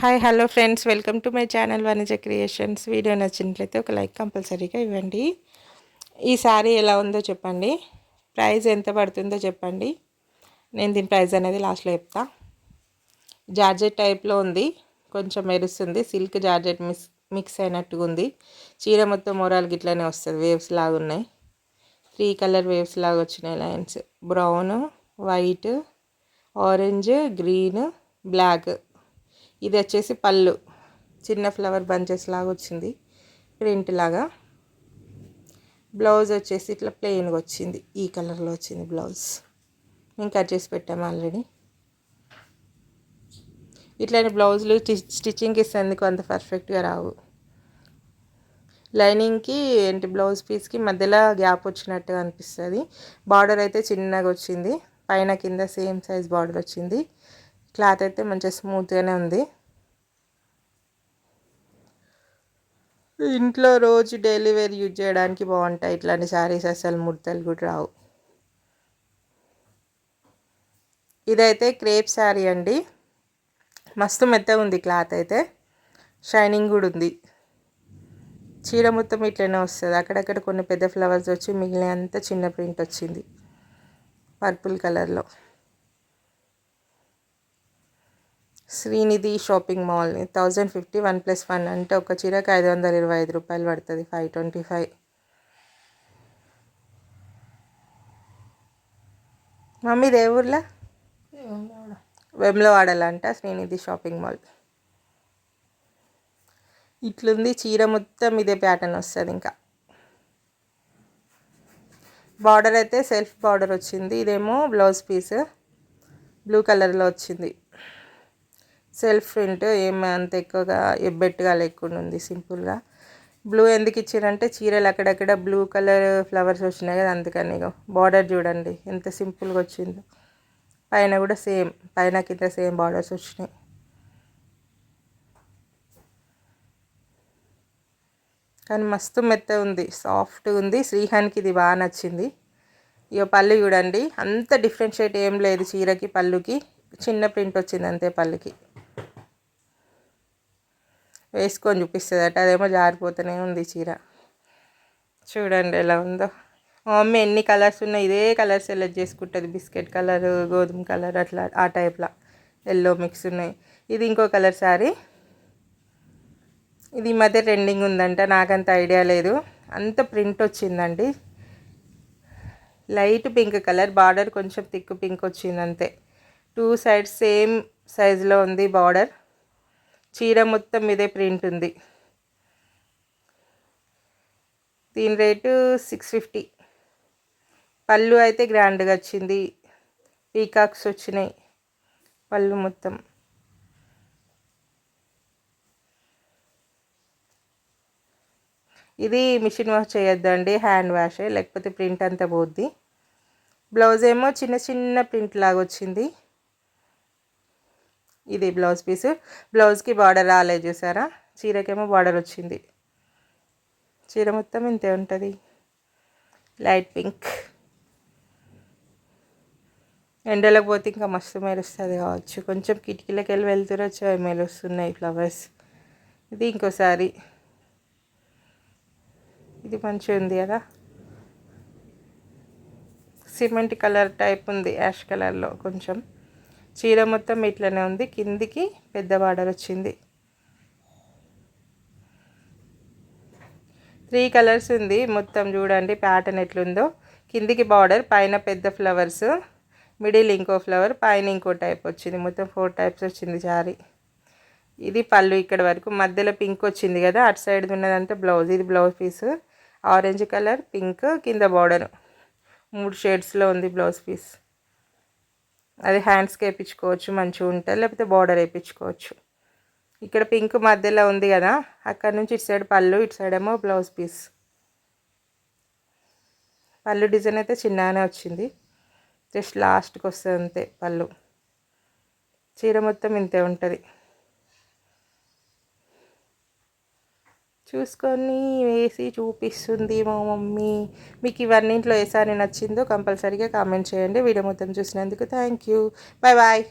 Hi hello friends welcome to my channel Vanaja creations video నచ్చినట్లయితే ఒక like కంపల్సరీగా ఇవ్వండి. ఈ శారీ ఎలా ఉందో చెప్పండి. ప్రైస్ ఎంత పడుతుందో చెప్పండి. నేను దీని ప్రైస్ అనేది లాస్ట్లో చెప్తా. జార్జెట్ టైప్లో ఉంది. కొంచెం మెరుస్తుంది. సిల్క్ జార్జెట్ మిక్స్ మిక్స్ అయినట్టుగా ఉంది. చీర మొత్తం మొరాలు గిట్లనే వస్తుంది. వేవ్స్ లాగా ఉన్నాయి. త్రీ కలర్ వేవ్స్ లాగా వచ్చినాయి lines brown white orange green black ఇది వచ్చేసి పళ్ళు. చిన్న ఫ్లవర్ బంచెస్ లాగా వచ్చింది. ప్రింట్ లాగా. బ్లౌజ్ వచ్చేసి ఇట్లా ప్లెయిన్గా వచ్చింది. ఈ కలర్లో వచ్చింది బ్లౌజ్ మేము కట్ చేసి పెట్టాము ఆల్రెడీ ఇట్లాంటి బ్లౌజులు స్టిచ్చింగ్కి ఇస్తేందుకు అంత పర్ఫెక్ట్గా రావు. లైనింగ్కి ఏంటి బ్లౌజ్ పీస్కి మధ్యలో గ్యాప్ వచ్చినట్టుగా అనిపిస్తుంది. బార్డర్ అయితే చిన్నగా వచ్చింది. పైన కింద సేమ్ సైజ్ బార్డర్ వచ్చింది. క్లాత్ అయితే మంచిగా స్మూత్గానే ఉంది. ఇంట్లో రోజు డైలీ వేర్ యూజ్ చేయడానికి బాగుంటాయి. ఇట్లాంటి శారీస్ అసలు ముడతలు కూడా రావు. ఇదైతే క్రేప్ శారీ అండి. మస్తు మెత్తగా ఉంది క్లాత్ అయితే. షైనింగ్ కూడా ఉంది. చీర మొత్తం ఇట్లనే వస్తుంది. అక్కడక్కడ కొన్ని పెద్ద ఫ్లవర్స్ వచ్చి మిగిలిన అంత చిన్న ప్రింట్ వచ్చింది. పర్పుల్ కలర్లో. Srinidhi shopping మాల్ని thousand fifty one plus one అంటే ఒక చీరకి ఐదు వందల ఇరవై ఐదు రూపాయలు పడుతుంది ఫైవ్ ట్వంటీ ఫైవ్. మమ్మీ ఏ ఊర్లో? వెమ్లవాడాలంట శ్రీనిధి షాపింగ్ మాల్. ఇట్లుంది చీర మొత్తం ఇదే ప్యాటర్న్ వస్తుంది ఇంకా. బార్డర్ అయితే సెల్ఫ్ బార్డర్ వచ్చింది ఇదేమో బ్లౌజ్ పీస్ బ్లూ కలర్లో వచ్చింది. సెల్ఫ్ ప్రింట్ ఏం అంత ఎక్కువగా ఎబ్బెట్టుగా లేకుండా ఉంది సింపుల్గా. బ్లూ ఎందుకు ఇచ్చారంటే చీరలు అక్కడక్కడ బ్లూ కలర్ ఫ్లవర్స్ వచ్చినాయి కదా అందుకని బార్డర్ చూడండి ఎంత సింపుల్గా వచ్చిందో. పైన కూడా సేమ్ పైన కింద సేమ్ బార్డర్స్ వచ్చినాయి. కానీ మస్తు మెత్త ఉంది సాఫ్ట్ ఉంది. శ్రీహానికి ఇది బాగా నచ్చింది. ఇక పళ్ళు చూడండి అంత డిఫరెన్షియేట్ ఏం లేదు చీరకి పళ్ళుకి. చిన్న ప్రింట్ వచ్చింది అంతే పళ్ళుకి. వేసుకొని చూపిస్తుంది అట అదేమో జారిపోతూనే ఉంది చీర. చూడండి ఎలా ఉందో. మా మమ్మీ ఎన్ని కలర్స్ ఉన్నాయి ఇదే కలర్ సెలెక్ట్ చేసుకుంటుంది. బిస్కెట్ కలర్ గోధుమ కలర్ అట్లా ఆ టైప్లో. ఎల్లో మిక్స్ ఉన్నాయి. ఇది ఇంకో కలర్ శారీ. ఇది ఈ మధ్య ట్రెండింగ్ ఉందంట. నాకంత ఐడియా లేదు. అంత ప్రింట్ వచ్చిందండి. లైట్ పింక్ కలర్ బార్డర్ కొంచెం థిక్ పింక్ వచ్చింది అంతే టూ సైడ్స్ సేమ్ సైజులో ఉంది బార్డర్. చీర మొత్తం ఇదే ప్రింట్ ఉంది. దీని రేటు సిక్స్ ఫిఫ్టీ. పళ్ళు అయితే గ్రాండ్గా వచ్చింది. పీకాక్స్ వచ్చినాయి. పళ్ళు మొత్తం. ఇది మిషన్ వాష్ చేయొద్దండి. హ్యాండ్ వాషే. లేకపోతే ప్రింట్ అంతా పోద్ది. బ్లౌజ్ ఏమో చిన్న చిన్న ప్రింట్ లాగా వచ్చింది. ఇది బ్లౌజ్ పీస్. బ్లౌజ్కి బార్డర్ రాలేదు చూసారా? చీరకేమో బార్డర్ వచ్చింది. చీర మొత్తం ఇంతే ఉంటుంది. Light pink. ఎండలకు పోతే ఇంకా మస్తు మెరుస్తుంది కావచ్చు. కొంచెం కిటికీలోకి వెళ్ళి వెళ్తురొచ్చు అవి మెరుస్తున్నాయి ఫ్లవర్స్. ఇది ఇంకోసారి. ఇది మంచిగా ఉంది కదా? సిమెంట్ కలర్ టైప్ ఉంది యాష్ కలర్లో కొంచెం. చీర మొత్తం ఇట్లనే ఉంది. కిందికి పెద్ద బార్డర్ వచ్చింది. త్రీ కలర్స్ ఉంది. మొత్తం చూడండి ప్యాటర్న్ ఎట్లుందో. కిందికి బార్డర్ పైన పెద్ద ఫ్లవర్స్ మిడిల్ ఇంకో ఫ్లవర్ పైన ఇంకో టైప్ వచ్చింది. మొత్తం ఫోర్ టైప్స్ వచ్చింది జారీ ఇది పళ్ళు ఇక్కడ వరకు. మధ్యలో పింక్ వచ్చింది కదా అటు సైడ్ ఉన్నదంతా బ్లౌజ్. ఇది blouse piece. Orange colour pink కింద బార్డర్. మూడు షేడ్స్లో ఉంది బ్లౌజ్ పీస్. అది హ్యాండ్స్కి వేయించుకోవచ్చు మంచిగా ఉంటుంది. లేకపోతే బార్డర్ వేయించుకోవచ్చు. ఇక్కడ పింక్ మధ్యలో ఉంది కదా అక్కడ నుంచి ఇటు సైడ్ పళ్ళు ఇటు సైడ్ ఏమో బ్లౌజ్ పీస్. పళ్ళు డిజైన్ అయితే చిన్నగానే వచ్చింది. జస్ట్ లాస్ట్కి వస్తుంది అంతే పళ్ళు. చీర మొత్తం ఇంతే ఉంటుంది. చూసుకొని వేసి చూపిస్తుంది మా మమ్మీ. మీకు ఇవన్నింట్లో ఏ సారీ నచ్చిందో కంపల్సరీగా కామెంట్ చేయండి. వీడియో మొత్తం చూసినందుకు థ్యాంక్ యూ. Bye bye.